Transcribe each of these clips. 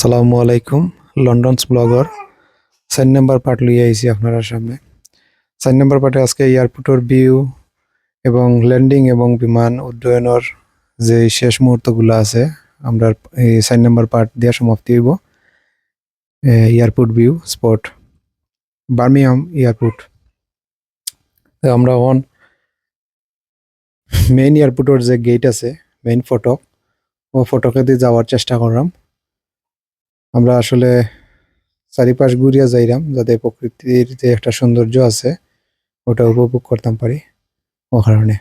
আসসালামু আলাইকুম লন্ডনস ব্লগর চার নাম্বার পার্ট লইয়া আইছি আপনার সামনে। চার নাম্বার পার্টে আজকে এয়ারপোর্টের ভিউ এবং ল্যান্ডিং এবং বিমান উড্ডয়নের যে শেষ মুহূর্তগুলো আছে, আমরা এই চার নাম্বার পার্ট দিয়া সমাপ্তি হইব। Airport view spot Birmingham airport আমরা এখন মেইন এয়ারপোর্টের যে গেট আছে মেইন ফটক ও ফটকে দিয়ে যাওয়ার চেষ্টা করলাম। আমরা আসলে চারিপাশ ঘুরিয়া যাইরাম, যাতে প্রকৃতির যে একটা সৌন্দর্য আছে, ওটা উপভোগ করতাম পারি ও কারণে।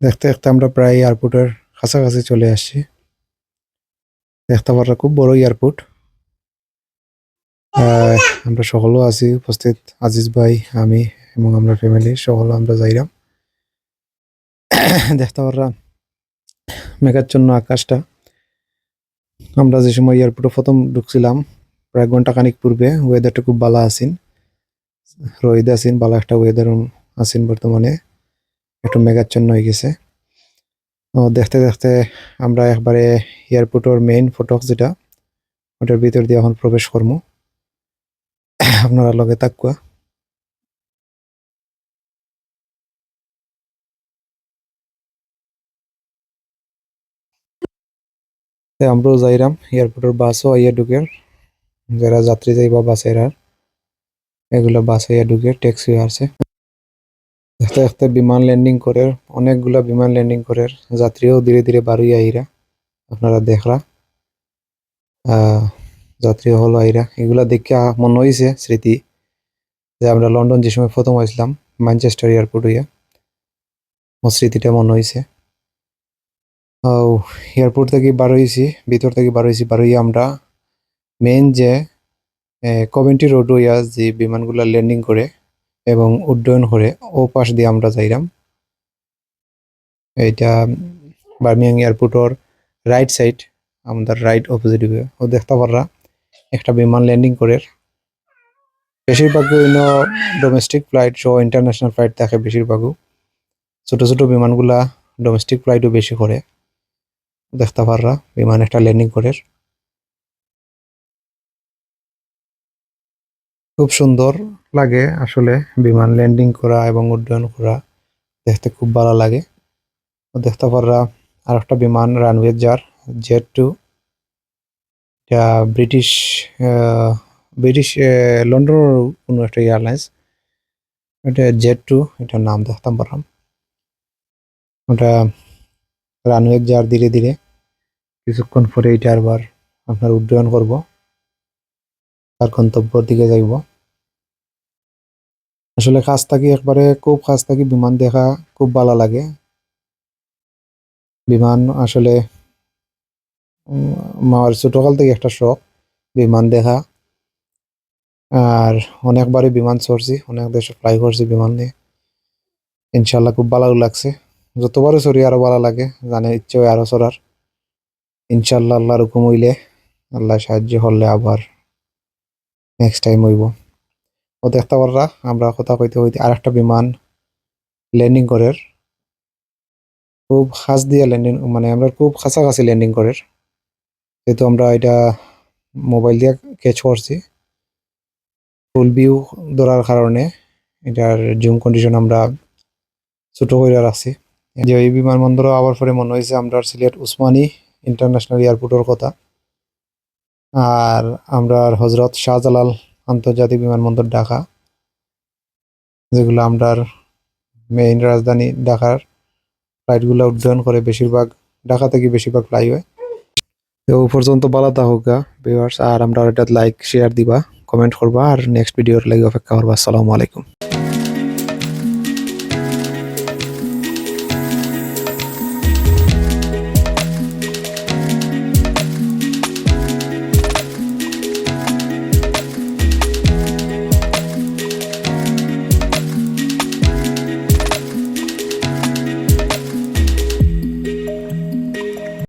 দেখতে দেখতে আমরা প্রায় এয়ারপোর্টের কাছাকাছি চলে আসছি। দেখতে পারা খুব বড় এয়ারপোর্ট। আমরা সকলও আছি, উপস্থিত আজিজ ভাই, আমি এবং আমরা ফ্যামিলি সকল আমরা যাইরাম। দেখতে পারা মেঘাচ্ছন্ন আকাশটা। আমরা যে সময় এয়ারপোর্টে প্রথম ঢুকছিলাম, প্রায় ঘণ্টা খানিক পূর্বে ওয়েদারটা খুব ভালো আছেন। রোদ আছেন, ভালো একটা ওয়েদার আছেন বর্তমানে। একটু মেঘাচ্ছন্ন হয়ে গেছে। ও দেখতে দেখতে আমরা একবারে এয়ারপোর্টের মেইন ফটক যেটা, ওটার ভিতর দিয়ে এখন প্রবেশ করব। আপনারা লগে তাকুয়া তে আমরাও যাইরাম এয়ারপোর্টের বাসও আইয়া ঢুকে। যারা যাত্রী যাইবা বাসের আর এগুলো বাস আইয়া ঢুকে ট্যাক্সি দেখতে দেখতে বিমান ল্যান্ডিং করে, অনেকগুলা বিমান ল্যান্ডিং করে, যাত্রীও ধীরে ধীরে বাড়ি আইরা, আপনারা দেখরা যাত্রী হলো আইরা। এগুলা দেখে মনে হয়েছে স্মৃতি, যে আমরা লন্ডন যে সময় প্রথম হয়েছিলাম ম্যানচেস্টার এয়ারপোর্ট হইয়া। স্মৃতিটা মনে হয়েছে এয়ারপোর্ট থেকে বার হয়েছি, ভিতর থেকে বার হয়েছি, বার হইয়া আমরা মেইন যে কমেন্টি রোড হইয়া যে বিমানগুলো ল্যান্ডিং করে এবং উড্ডয়ন করে, ও পাশ দিয়ে আমরা যাইরাম। এইটা বার্মিয়াং এয়ারপোর্টর রাইট সাইড আমাদের রাইট অপোজিট ও দেখতে পাররা, একটা বিমান ল্যান্ডিং করে। বেশিরভাগ বিভিন্ন ডোমেস্টিক ফ্লাইট সহ ইন্টারন্যাশনাল ফ্লাইট থাকে বেশিরভাগও। ছোট ছোট বিমানগুলা ডোমেস্টিক ফ্লাইটও বেশি করে। দেখতে পাররা বিমান একটা ল্যান্ডিং করে খুব সুন্দর লাগে আসলে বিমান ল্যান্ডিং করা এবং উড্ডয়ন করা। দেখতে খুব ভালো লাগে। দেখতে পাররা আর একটা বিমান রানওয়ে যার জেট টু এটা ব্রিটিশ ব্রিটিশ আহ, লন্ডনের কোনো একটা এয়ারলাইন্স এটা জেট টু এটার নাম দেখতাম পারলাম। ওটা রানওয়ে যার ধীরে ধীরে। কিছুক্ষণ পরে এটা আবার আপনার উড্ডয়ন করব, তার গন্তব্যর দিকে যাইব। আসলে কাছ থাকি একবারে খুব কাছ থাকি বিমান দেখা খুব ভালো লাগে। বিমান আসলে আমার ছোটকাল থেকে একটা শখ, বিমান দেখা। আর অনেকবারই বিমান চড়ছি অনেক দেশে ফ্লাই করছি বিমান নিয়ে। ইনশাল্লাহ খুব ভালো লাগছে। যতবারও চড়ি আরও ভালো লাগে, জানে ইচ্ছে হয় আরও চড়ার ইনশাল্লাহ আল্লাহর হুকুম হইলে আল্লাহ সাহায্য করলে আবার নেক্সট টাইম হইব। ও দেখতে পাররা, আমরা কথা কইতে কইতে আর একটা বিমান ল্যান্ডিং করে খুব খাস দিয়ে ল্যান্ডিং মানে আমরা খুব কাছাকাছি ল্যান্ডিং করে যেহেতু আমরা এটা মোবাইল দিয়ে ক্যাচ করছি। ফুল ভিউ ধরার কারণে এটার জুম কন্ডিশন আমরা ছোট করে রাখছি। যে এই বিমানবন্দর আবার পরে মনে হয়েছে আমরা সিলেট উসমানী ইন্টারন্যাশনাল এয়ারপোর্টের কথা। আর আমরা হজরত শাহজালাল আন্তর্জাতিক বিমানবন্দর ঢাকা, যেগুলো আমরার মেইন রাজধানী ঢাকার ফ্লাইটগুলো উড্ডয়ন করে বেশিরভাগ, ঢাকা থেকে বেশিরভাগ ফ্লাই হয়। তো পর্যন্ত ভালো থাকুক ভিউয়ার্স আর আমরা এটা লাইক শেয়ার দিবা কমেন্ট করবা, আর নেক্সট ভিডিওর লাগে অপেক্ষা করবা। আসসালামু আলাইকুম।